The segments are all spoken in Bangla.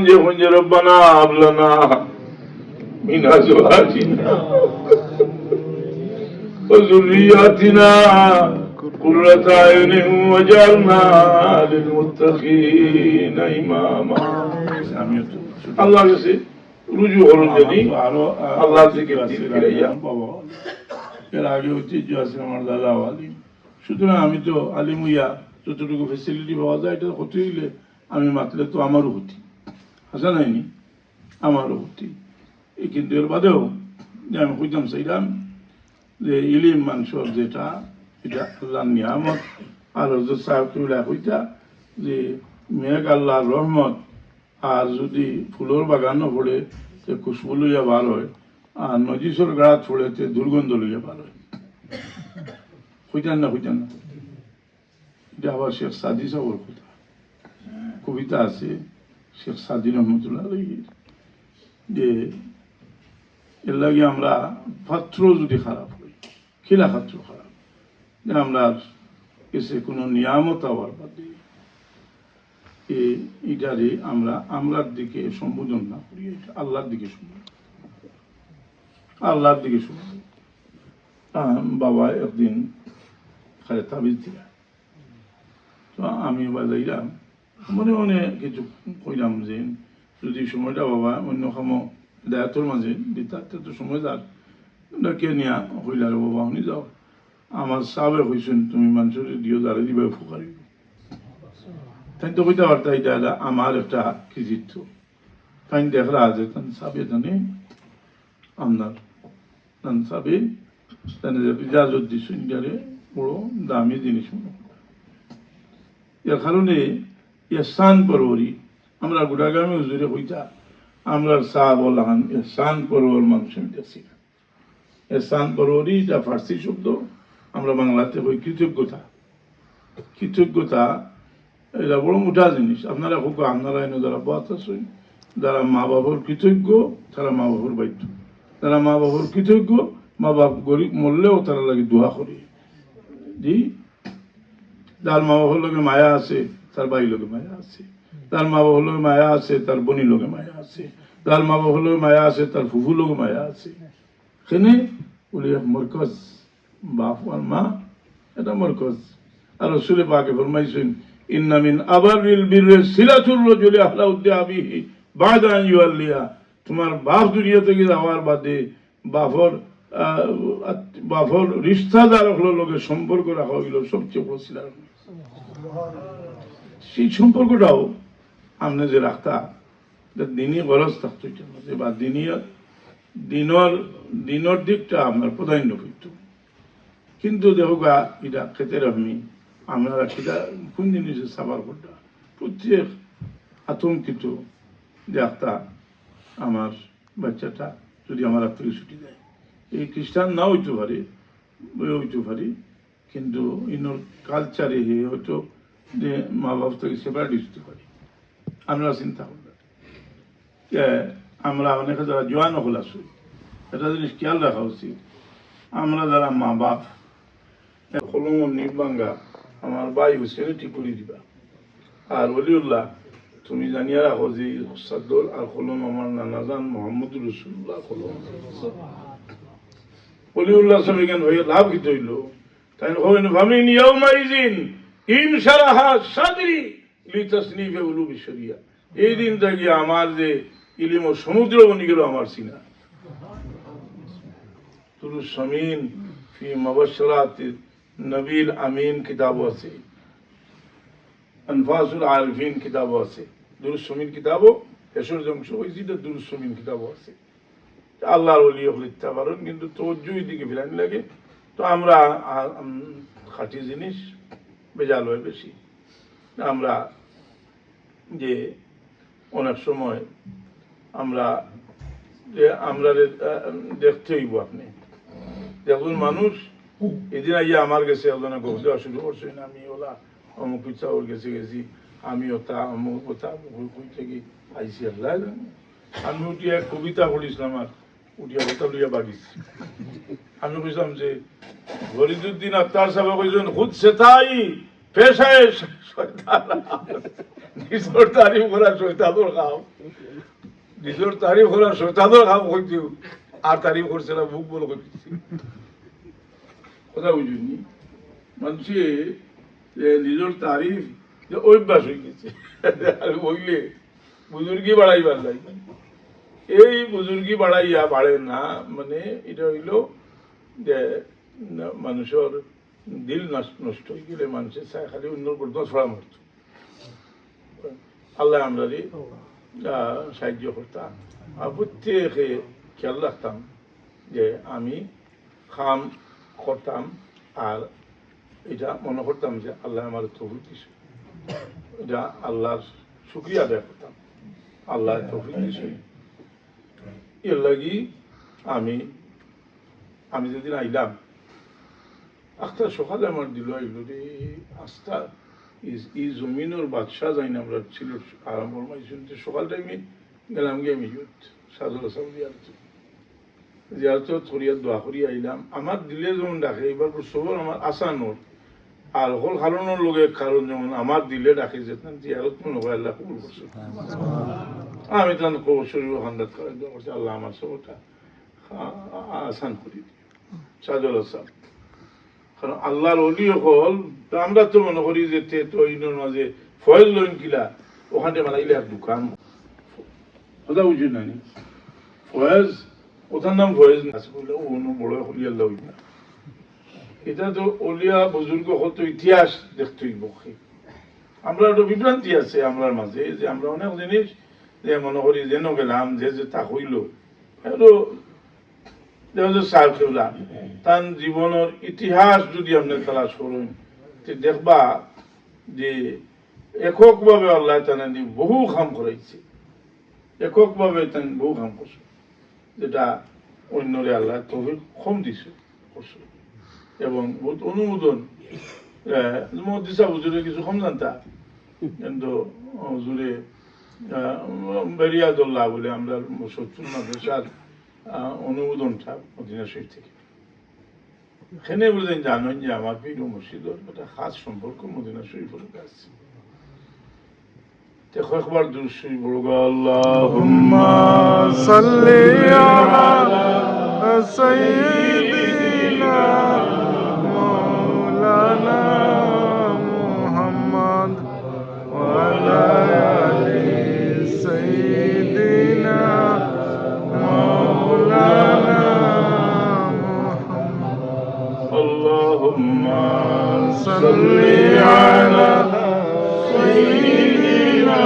খুঁজে খুঁজে রব্বানা আবলানা মিনা জোহাজিনা وذرياتنا قرة أعين وجعلنا للمتقين إماما আমিও তো আল্লাহর কাছে রুজু হরণ জানি আরো আল্লাহ থেকে দিন ফিরাইয়া বাবা এর আগে ঐতিহ্য আছে আমার দাদা আলিম সুতরাং আমি তো আলিম হইয়া যতটুকু ফেসিলিটি পাওয়া যায় এটা হতে হইলে আমি মাতলে তো আমারও হতি নাইনি আমারও এই কিন্তু এর বাদেও যে আমি কইতাম সেইরাম যে ইলিম মানুষের যেটা, এটা আল্লাহর নিয়ামত। আর হজরত সাহেব কিবলা কইতা যে, মেঘ আল্লাহর রহমত, আর যদি ফুলের বাগানও পড়ে তে খুশবু লইয়া ভালো হয়, আর নজিসর গাছ পড়ে তে দুর্গন্ধ লইয়া ভালো হয়। হইতেন না হইতেন না। এটা আবার শেখ সাদি সাহর কথা। কবিতা আছে। শেখ সাদি রহমতুল্লাহ যে এর লাগে আমরা পাত্র যদি খারাপ হই খিলা পাত্র খারাপ, যে আমরা এসে কোনো নিয়ামত হওয়ার বাদে এটারে আমরা আমরার দিকে সম্বোধন না করি, এটা আল্লাহর দিকে সম্বোধন। আল্লাহর দিকে সম্বোধন। বাবা একদিন খালে তাবিজ দিলাম তো আমি বাজাইলাম মনে মনে কিছু কইলাম যে, যদি সময়টা বাবা অন্য কাম দায়িত্বর মাঝে দিতার তো সময় যাক। ডাকে নিয়া? হইলার বাবা, শুনি যাও আমার সাবে হইছেন তুমি মানুষের দিও যারা দিবে উপকারী তাই তো কইতে পারতা এটা আমার একটা কৃতিত্ব তাই দেখরা আছে তান সাবে জানে আপনার তান সাবে তান ইজাজত দিছেন যারে বড় দামি জিনিস এর কারণে ইহসান পরবরি। আমরা গুড়াগামী হুজুরে হইতা, আমরা সাহ বললাম ইহসান পরবর মানুষ আমি দেখছি না এহসান এটা ফার্সি শব্দ, আমরা বাংলাতে হই কৃতজ্ঞতা। কৃতজ্ঞতা, এটা বড় মোটা জিনিস। আপনারা হোক আপনারা এনে যারা বাত আছেন, যারা মা বাবার কৃতজ্ঞ, তারা মা বাবার বাধ্য। যারা মা বাবার কৃতজ্ঞ মা বাপ গরিব মরলেও তারা লাগে দোয়া করে। জি? যার মা বাবার লগে মায়া আছে তার বাড়ির লগে মায়া আছে। তার মা বাবার লগে মায়া আছে তার বনি লগে মায়া আছে। তার মা বাবার লগে মায়া আছে তার ফুফু লগে মায়া আছে। এখানে বলি মরকজ বাপ আর মা এটা মরকজ। আর রসুলে পাকে ফরমাইছেন ইন্না মিন আবারিল বিররে সিলাতুর রাজুলি আহলা উদ্দি আবিহি বাদা আন ইউআল্লিয়া তোমার বাপ দুনিয়া থেকে যাওয়ার বাদে বাপর আহ, বাপর রিস্তাদার হলো লোকের সম্পর্ক রাখা হইল সবচেয়ে বড় সিলার সেই সম্পর্কটাও আপনি যে রাখতা, এটা দিনই গরজ থাকতো বা দিনই দিনর দিনর দিকটা আপনার প্রাধান্য হইত কিন্তু দেখো গা, এটা খেতে রাখমি আমরা সেটা কোন জিনিসের সাবার করটা প্রত্যেক আতঙ্কিত যে একটা আমার বাচ্চাটা যদি আমার হাত থেকে ছুটি দেয়। এই খ্রিস্টান না হইতে পারে হইতে পারি, কিন্তু ইনোর কালচারে হয়তো যে মা বাপ থেকে সেপারেট হতে পারি আমরা চিন্তা যে আমরা অনেকে যারা জোয়ান হল আসি এটা জিনিস খেয়াল রাখা উচিত। আমরা যারা মা বাপ কলম নির্বাঙ্গা, আমার ভাই হুসেনে ঠিক করে দিবা। আর অলিউল্লাহ, তুমি জানিয়া রাখো যে সাদ্দল আর কলম আমার নানাজান মোহাম্মদ রসুল্লাহ কলম অলিউল্লাহ সব এখানে হয়ে লাভ কি হইল তাই হবেন ভামিন ইয়াউমাইজিন ইনশারাহা সাদরি লিতাসনিফে উলু বিশ্বরিয়া এই দিন থেকে আমার যে ইলিম ও সমুদ্র বনি গেল, আমার সিনা। তুরুস সামিন ফি মবশরাত নবীল আমিন কিতাব আছে। আনফাসুল আরফিন কিতাব আছে। দুরুস সামিন কিতাবও এসর অংশ হয়েছে এটা দুরুস সামিন কিতাব আছে। আল্লাহর ওলি লিখতে পারেন কিন্তু তোজ্জুই দিকে ফিরানি লাগে, তো আমরা খাঁটি জিনিস বেজাল হয় বেশি আমরা যে অনেক সময় আমরা যে আমরা দেখতে হইব আপনি দেখুন মানুষ এদিন আইয়া আমার গেছে ওখানে গভীর শুরু করছেন আমি ওলা অমুক ইচ্ছা ওর গেছে, গেছি আমি ওটা অমুক ওটা কই আইসি আল্লাহ। আমি উঠিয়া কবিতা পড়িছিলাম আর উঠিয়া লইয়া বাগিছি। আমি কইলাম যে ফরিদুদ্দিন আত্মার সাহেব কইছেন, খুদ সেতাই নিজের তারিফ বলে কথা যে যে অভ্যাস হয়ে গেছে। বুজুর্গি বাড়াইবার লাগে এই বুজুর্গি বাড়াইয়া বাড়ে না মানে এটা হইল যে মানুষের দিল নষ্ট হয়ে গেলে মানুষের চায় খালি অন্যর উপর দোষড়া মারত আল্লাহ আমরা সাহায্য করতাম। আর প্রত্যেকে খেয়াল রাখতাম যে আমি খাম, করতাম, আর এটা মনে করতাম যে আল্লাহ আমার তৌফিক দিছে। এটা আল্লাহর শুক্রিয়া আদায় করতাম। আল্লাহ তৌফিক দিছে। এর লাগি আমি আমি যেদিন আইলাম আখটা সকালে আমার দিল আইল রে, আস্থা, এই জমিনের বাদশাহ যাই না আমরা ছিল, আরম্ভ শুনতে সকাল টাইমে গেলাম গিয়ে আমি ইউথ সাজুল আসাম জিয়ারত। জিয়ারত করিয়া দোয়া করিয়া আইলাম। আমার দিলে যেমন ডাকে এবার সবর আমার আর হল কারণের লোকে কারণ যেমন আমার দিলে ডাকে জিয়ারত মনে আল্লাহ কবুল করছে। আমি তখন শরীর হান্দাত করে করছি আল্লাহ আমার সবটা আসান করি সাজুল কারণ আল্লাহর অলি হল আমরা তো মনে করি যে তে তো মাঝে ফয়েল লইন কিলা ওখানে বানাইলে আর দোকান। কথা বুঝি না ফয়েজ ওটার নাম ফয়েজ না। ও বড় হলি আল্লাহ না। এটা তো অলিয়া বুজুর্গ হত ইতিহাস দেখতেই বকে আমরা একটা বিভ্রান্তি আছে আমরার মাঝে যে আমরা অনেক জিনিস যে মনে করি যেন গেলাম, যে যে তা হইল। এটা তার জীবনের ইতিহাস যদি আপনি তালাশ করেন তে দেখবা যে এককভাবে আল্লাহ তানি বহু কাম করাইছে এককভাবে তান বহু কাম করছে যেটা অন্যরে আল্লাহ তবে কম দিছে করছে এবং অনুমোদন। হুজুরে কিছু কম জানতা। কিন্তু হুজুরে বেরিয়াদুল্লাহ বলে আমরা শত্রু অনুমোদনটা মদিনা শরীফ থেকে। এখানে বলতেন জানেন যে আমার পীর ও মসজিদর একটা খাস সম্পর্ক মদিনা শরীফের কাছে। দেখো একবার দুশ্রী বলগ আল্লাহ সাল্লি আলা সাইয়্যিদ صل على سيدنا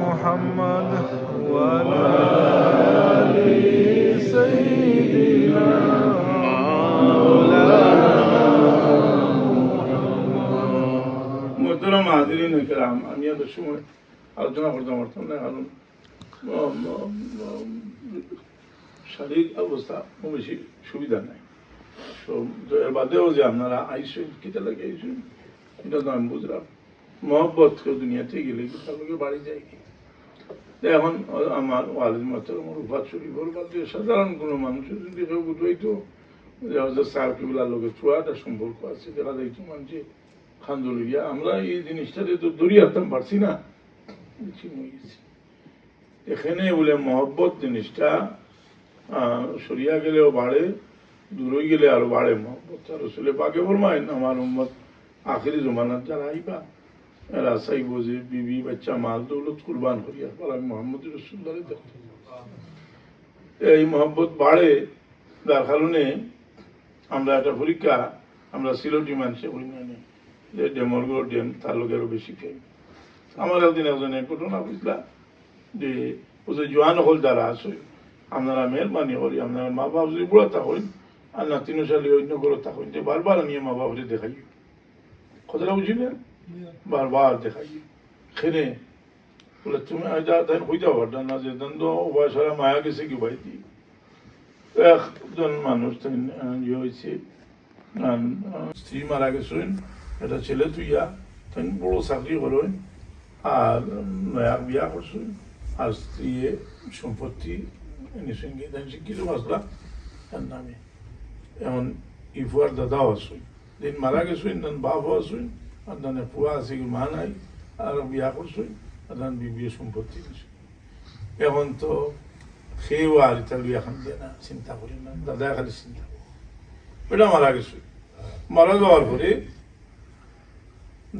محمد وعلى آل سيدنا মোহতরম হাজিরিন কেরাম আমি এত সময় আলোচনা করতে পারতাম না কারণ উম, উম, উম, শারীরিক অবস্থা খুব বেশি সুবিধা নাই তো তো এর বাদেও যে আপনারা আইসেন লাগে আইসেন? এটা তো আমি বুঝলাম। মহব্বত কেউ দুনিয়াতে গেলে বাড়ি যায় এখন আমার ওয়ালিদ আমার সাধারণ কোনো মানুষের যদি কেউ বুঝাইতো যে হজরত সাহেব লোকের চুয়াটা সম্পর্ক আছে দেখা যাইতো মানুষে খান্দুলিয়া আমরা এই জিনিসটা তো দড়িয়ে আসতাম পারছি না এখানে বলে মহব্বত জিনিসটা সরিয়া গেলেও বাড়ে দূরে গেলে আরও বাড়ে মহব্বত আর রসুলে পাকে ফরমায়। আমার উম্মত আখেরি জমানার যারা আইবা, এরা চাইব যে বিবি, বাচ্চা, মাল দৌলত কুরবান করিয়া বলে মোহাম্মদ রসুল্লাহ দেখতে এই মহব্বত বাড়ে যার কারণে আমরা একটা পরীক্ষা, আমরা সিলোটি মানুষে করি না। যে ডেমরগড় ডেম, তার লোক আরও বেশি খাই আমার একদিন একজনে ঘটনা বুঝলা, যে ও যে জোয়ান হল যারা আছে, আপনারা মেহরবানি করি, আপনারা মা বাপ যদি বুড়া থাকেন আর নাতিনো শালি অন্য করে থাকেন যে বারবার নিয়ে মা বাপরে দেখাই। কথাটা বুঝিলেন বারবার দেখাই। খেনে বলে, তুমি তাই হইতে পারতা না যে দেন তো উভয় সারা মায়া গেছে কি ভাই দি একজন মানুষ তাই ইয়ে হয়েছে। স্ত্রী মারা গেছেন, একটা ছেলে তুইয়া, তাই বড় চাকরি করেন, আর নয়া বিয়া করছেন, আর স্ত্রী সম্পত্তি নিশ্চয় তাই শিক্ষিত তার নামে। এমন ইফুয়ার দাদাও আসুন দিন মারা গেছেন তার বাপও আসুন আপনার পুয়া আছে কি মা নাই, আর বিয়া করছই আপনার বিবিএ সম্পত্তি দিছে এখন তো সেও আর এটা বিয়া খান দিয়ে না, চিন্তা করি না, দাদা খালি চিন্তা করে এটা মারা গেছে। মারা যাওয়ার পরে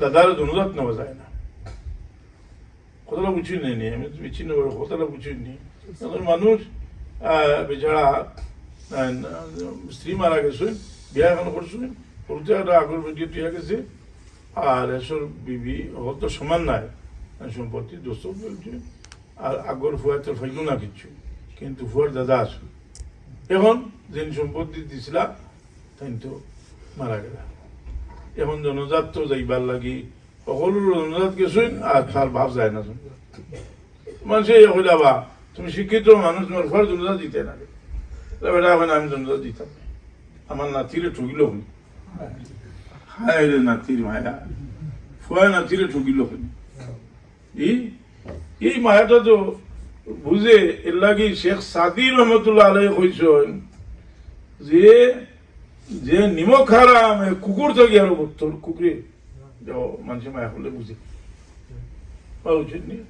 দাদার দুনুদাত নেওয়া যায় না। কতটা বুঝি নেই আমি তো বিচ্ছিন্ন করে কতটা বুঝি নি এখন মানুষ বেচারা স্ত্রী মারা গেছে, বিয়া এখন করছে, করতে একটা আগর বেটিয়ে টিয়া গেছে আর এসব বিবি হত সমান নাই সম্পত্তি দোষ বলছে। আর আগর ফুয়া তো ফাইল না কিছু, কিন্তু ফুয়ার দাদা আছে। এখন যেন সম্পত্তি দিছিলা, তাই তো মারা গেল। এখন জনজাত তো যাইবার লাগি, সকলো জনজাত গেছেন, আর তার ভাব যায় না মানুষে কইলা বা, তুমি শিক্ষিত মানুষ, তোমার ফর জনজাত দিতে না। বেটা এখন আমি জনজাত দিতাম না। আমার নাতিরে ঠকিল হই মায়া ফুয়া নাতিরে ঠকিল হই এই এই মায়াটা তো বুঝে এর লাগি শেখ সাদি রহমতুল্লাহ আলাই কইছেন যে যে নিমক হারাম কুকুর থেকে আরও তোর কুকুরে মানুষের মায়া হলে বুঝে উচিত নেই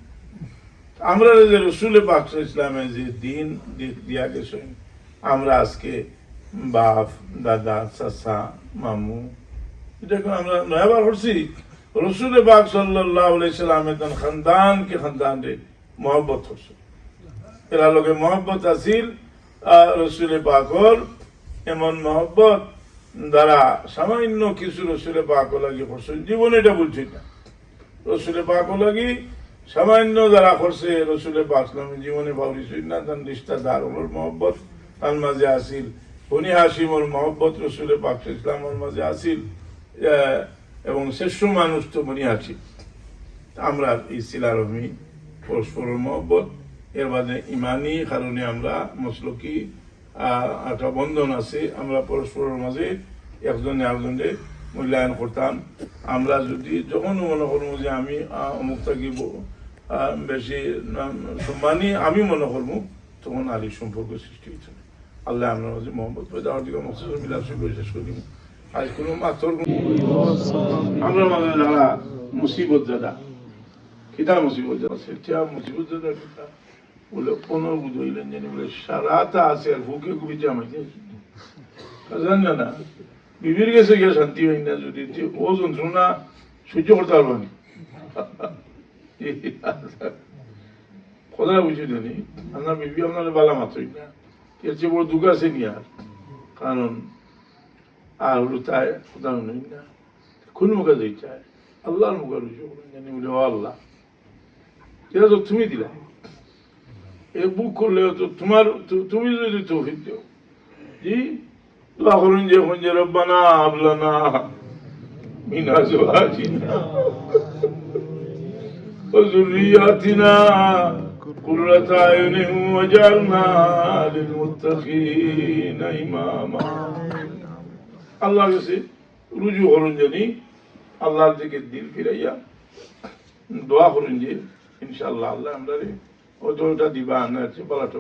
আমরা রসুলে পাক ইসলামে যে দিন দিয়া গেছেন আমরা আজকে বাপ, দাদা, চাচা, মামু, এটাকে আমরা নয়াবার করছি রসুলে পাক সাল্লাহ সাল্লামে তান খানদান কে খানদান রে মহব্বত করছে এরা লোকে মহব্বত আসিল আর রসুলে পাকর এমন মহব্বত দ্বারা সামান্য কিছু রসুলে পাক লাগি করছেন জীবনে এটা বলছি না। রসুলে পাক লাগি সামান্য যারা করছে রসুলে পাক জীবনে বাউরিছই না। তার রিস্তাদার ওর মহব্বত তার মাঝে আসিল। হাসিম ওর মহব্বত রসুলে পাক ইসলামের মাঝে আসিল। এবং শ্রেষ্ঠ মানুষ তো বনি হাসিম আমরা এই সিলারমি পরস্পরের মহব্বত, এর বাদে ইমানি কারণে আমরা মসলকি একটা বন্ধন আছে, আমরা পরস্পরের মাঝে একজনে আরেকজনে মূল্যায়ন করতাম। আমরা যদি যখন মনে করব যে আমি অমুক থাকিব বেশি সম্মানী আমি মনে করব, তখন আলী সম্পর্ক সৃষ্টি হয়েছে আল্লাহ আমরা মোহাম্মদ পয়দা দিকে মকসুদ মিলাদ করে শেষ করি আজ কোনো মাত্র আমরা মাঝে যারা মুসিবত দাদা কিতা মুসিবত দাদা সেটা মুসিবত দাদা কিতা বলে কোনো বুঝইলেন জানি বলে সারাটা আছে আর বুকে গুবি জামাইতে জান না বিবির গেছে গিয়ে শান্তি হয় না যদি ও যন্ত্রণা সহ্য করতে পারব না। কথা বুঝি জানি আপনার বিবি আপনার বালা মাত্রই না। এর বড় দুঃখ আছে কি আর। কারণ আর হলো তাই উদাহরণ নেই না কোন মুখে দুই চায়। আল্লাহর মুখে রুজু বলে আল্লাহ। এটা তো তুমি দিলা। এ বুক করলে তো তোমার তুমি যদি তৌফিক দেও। জি? লাহরুন যে হঞ্জে রব্বানা আবলানা মিনা জোহাজিনা ও জুরিয়াতিনা قرة أعين وجعلنا للمتقين إماما আল্লাহর কাছে রুজু করুন জানি আল্লাহর দিকে দিল ফিরাইয়া দোয়া করুন যে ইনশাআল্লাহ আল্লাহ আমরা রে ওই দোয়াটা দিবা না আছে বলাটা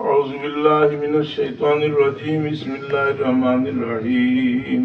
أعوذ بالله من الشيطان الرجيم بسم الله الرحمن الرحيم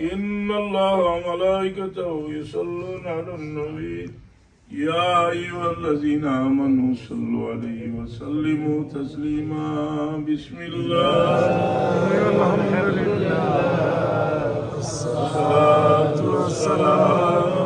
إن الله وملائكته يصلون على النبي. يا أيها الذين آمنوا صلوا عليه وسلموا تسليما. بسم الله. الحمد لله الصلاة والسلام.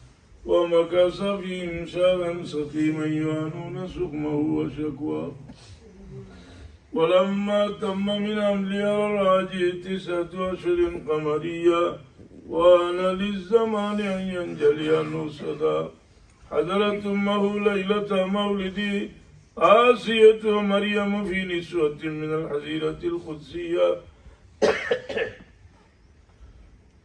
ومكث فيهم شهرا سقيما يعانون سقمه وشكواه. ولما تم من أملي الراجع تسعة أشهر قمرية وأنا للزمان أن ينجلي النصدا حضرت أمه ليلة مولدي آسية مريم في نسوة من الحزيرة القدسية.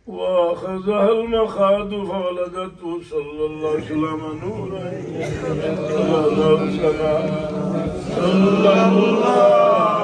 وأخذها المخاض فولدته صلى الله عليه وسلم نورا. صلى الله عليه وسلم. صلى الله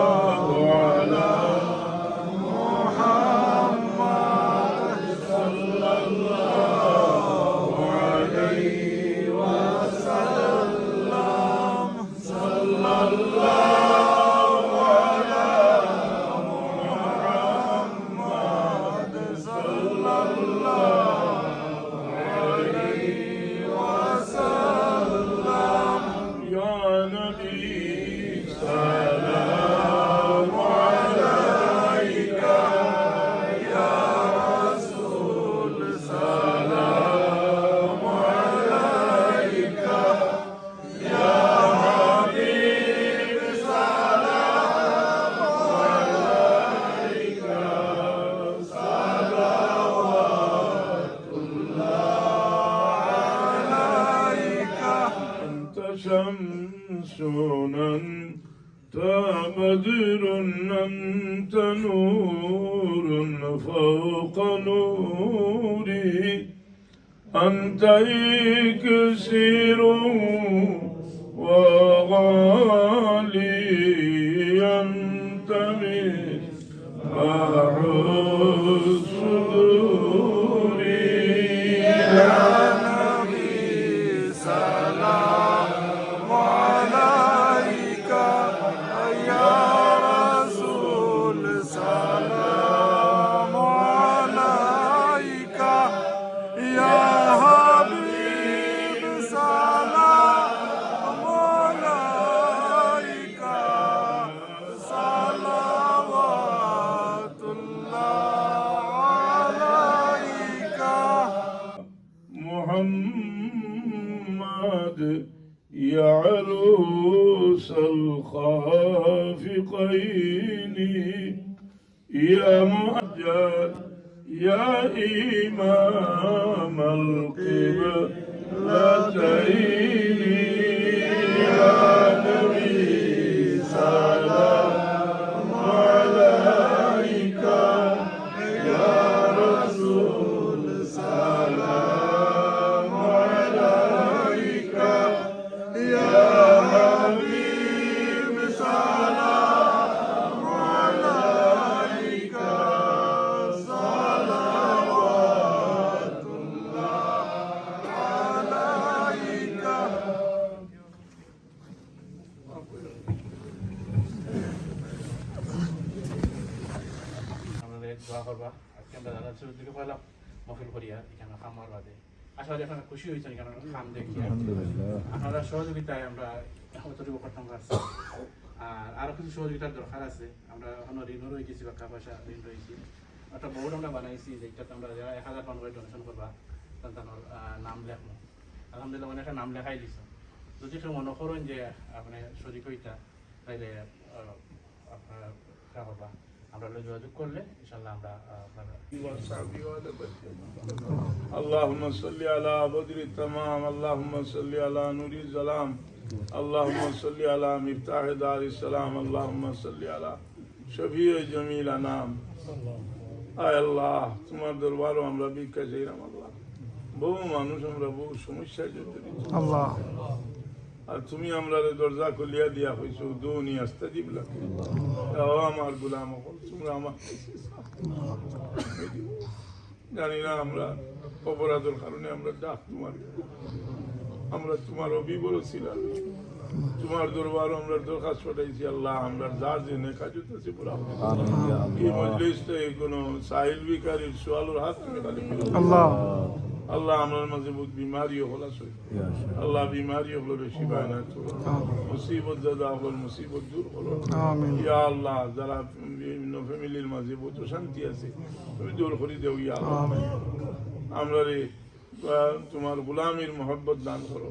نور فوق نوري. أنت إكسير وغالي. أنت مفتاح খুশি হয়েছেন এখানে খাম দেখি। আপনারা সহযোগিতায় আমরা অতটুকু করতাম পারছি আর আরও কিছু সহযোগিতার দরকার আছে। আমরা এখনও ঋণও রয়ে গেছি বা পয়সা ঋণ রয়েছি। একটা বোর্ড আমরা বানাইছি যেটাতে আমরা যারা এক হাজার পাউন্ড করে ডোনেশন করবা তার নাম লেখবো আলহামদুলিল্লাহ একটা নাম লেখাই দিছ। যদি কেউ মনে করেন যে আপনি শরিক হইতা তাইলে আপনারা করবা। আমরা হলো যোগাযোগ করলে ইনশাল্লাহ আমরা আহ, আপনার اللهم صل على بدر التمام اللهم صل على نور الظلام اللهم صل على مفتاح دار السلام اللهم صل على شفيع جميل নাম আয় আল্লাহ তোমার দরবারও আমরা ভিক্ষা চাইলাম আল্লাহ বহু মানুষ আমরা বহু সমস্যায় জড়িত আল্লাহ আর তুমি আমরা দরজা খুলিয়া দিয়া হইছো দুনি আস্তাজিব লাগে ও আমার গুলাম তোমরা আমার জানি না আমরা অপরাধের কারণে আমরা ডাক তোমার আমরা তোমার অবিবর ছিলাম তোমার দরবার আমরা দরখাস্ত পাঠাইছি আল্লাহ আমরা যার জন্য কাজত আছে পুরা এই মজলিসটা কোনো সাহিল বিকারীর সোয়ালোর হাত তুমি খালি আল্লাহ। আল্লাহ আমার মাঝে বহুত বিমারিও হল আছে আল্লাহ বিমারিও হলো বেশি বায়না করো মুসিবত দাদা হল মুসিবত দূর হলো আমিন ইয়া আল্লাহ যারা বিভিন্ন ফ্যামিলির মাঝে বহুত শান্তি আছে তুমি দূর করে দেও ইয়া আল্লাহ আমরা রে আহ, তোমার গুলামের মোহব্বত দান করো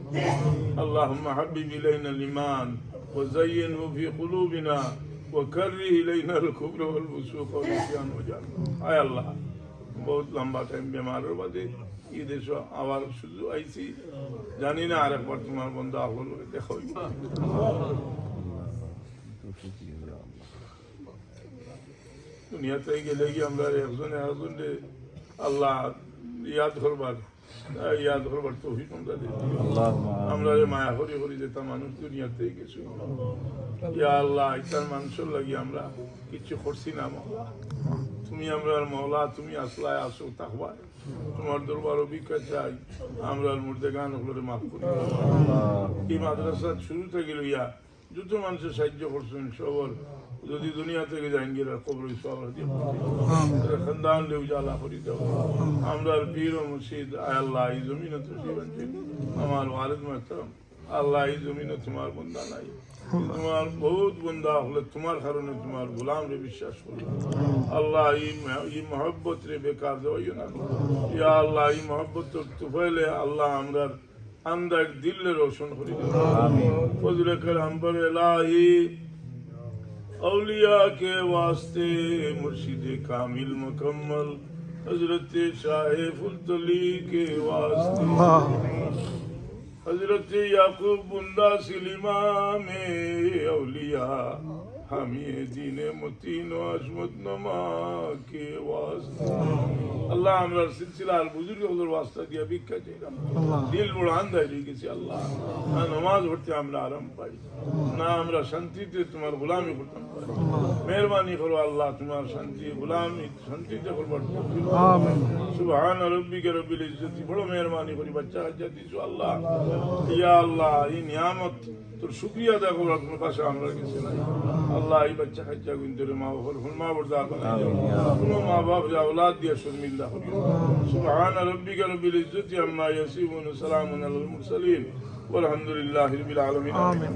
আল্লাহ হাবিব ইলাইনা লিমান وزينه في قلوبنا وكره إلينا الكفر والفسوق والعصيان وجعل আয় আল্লাহ বহুত লম্বা টাইম বেমারের বাদে এই দেশ আবার শুধু আইছি। জানি না আর একবার তোমার বন্ধু আহল দেখো দুনিয়াতে গেলে কি আমরা একজনে একজনে আল্লাহ ইয়াদ করবার ইয়াদ করবার তো আমরা আমরা মায়া হরি হরি যেতাম মানুষ দুনিয়াতে কিছু ইয়া আল্লাহ ইতার মানুষের লাগি আমরা কিছু করছি না মহলা তুমি আমরা মহলা তুমি আসলায় আসো তাকবায় তোমার দরবার অভিজ্ঞতা চাই। আমরা মুর্দে গান হলো মাফ করি। এই মাদ্রাসা শুরু থেকে লইয়া যত মানুষের সাহায্য করছেন সবর। যদি দুনিয়া থেকে জাহাঙ্গীর কবর খানদান লে উজালা করি দেব আমরা পীর ও মুর্শিদ আয় আল্লাহ এই জমিনে তো জীবন اللہ ہی زمین تمہار بندہ نائی تمہار بہت بندہ اخلت تمہار خرن تمہار غلام رے بشاش اللہ اللہ ہی محبت رے بیکار دو یو یا اللہ ہی محبت تفیل اللہ امرار اندر دل روشن کری دو فضل کرم پر الہی اولیاء کے واسطے مرشد کامل مکمل حضرت شاہ فلتلی کے واسطے۔ হজরত ইয়াকুব বুন্দা সিলিমামে আউলিয়া ہمیں دین متین و عظمت نما کے واسطہ اللہ ہمارا سلسلہ البزرگ حضور واسطہ دیا بھی کا چاہیے دل بڑھان دے جی کسی اللہ نہ نماز پڑھتے ہمارا آرام پائی نہ ہمارا شانتی تے تمہار غلامی ختم پائی مہربانی کرو اللہ تمہار شانتی غلامی شانتی تے قربان آمین سبحان ربی کے رب العزت بڑو مہربانی کری بچہ حجتی سو اللہ یا اللہ یہ نعمت তোর শুক্রিয়া আদায় করবো আপনার পাশে আমরা গেছি না আল্লাহ এই বাচ্চা খাচ্চা গুন্দরে মা বাবার মা বরদার কোনো মা বাপ যা أولاد দিয়ে শর্মিন্দা হল সুবহান রব্বিকা রব্বিল ইজ্জতি আম্মা ইয়াসিফুন সালামুন আলাল মুরসালিন والحمد لله رب العالمين آمين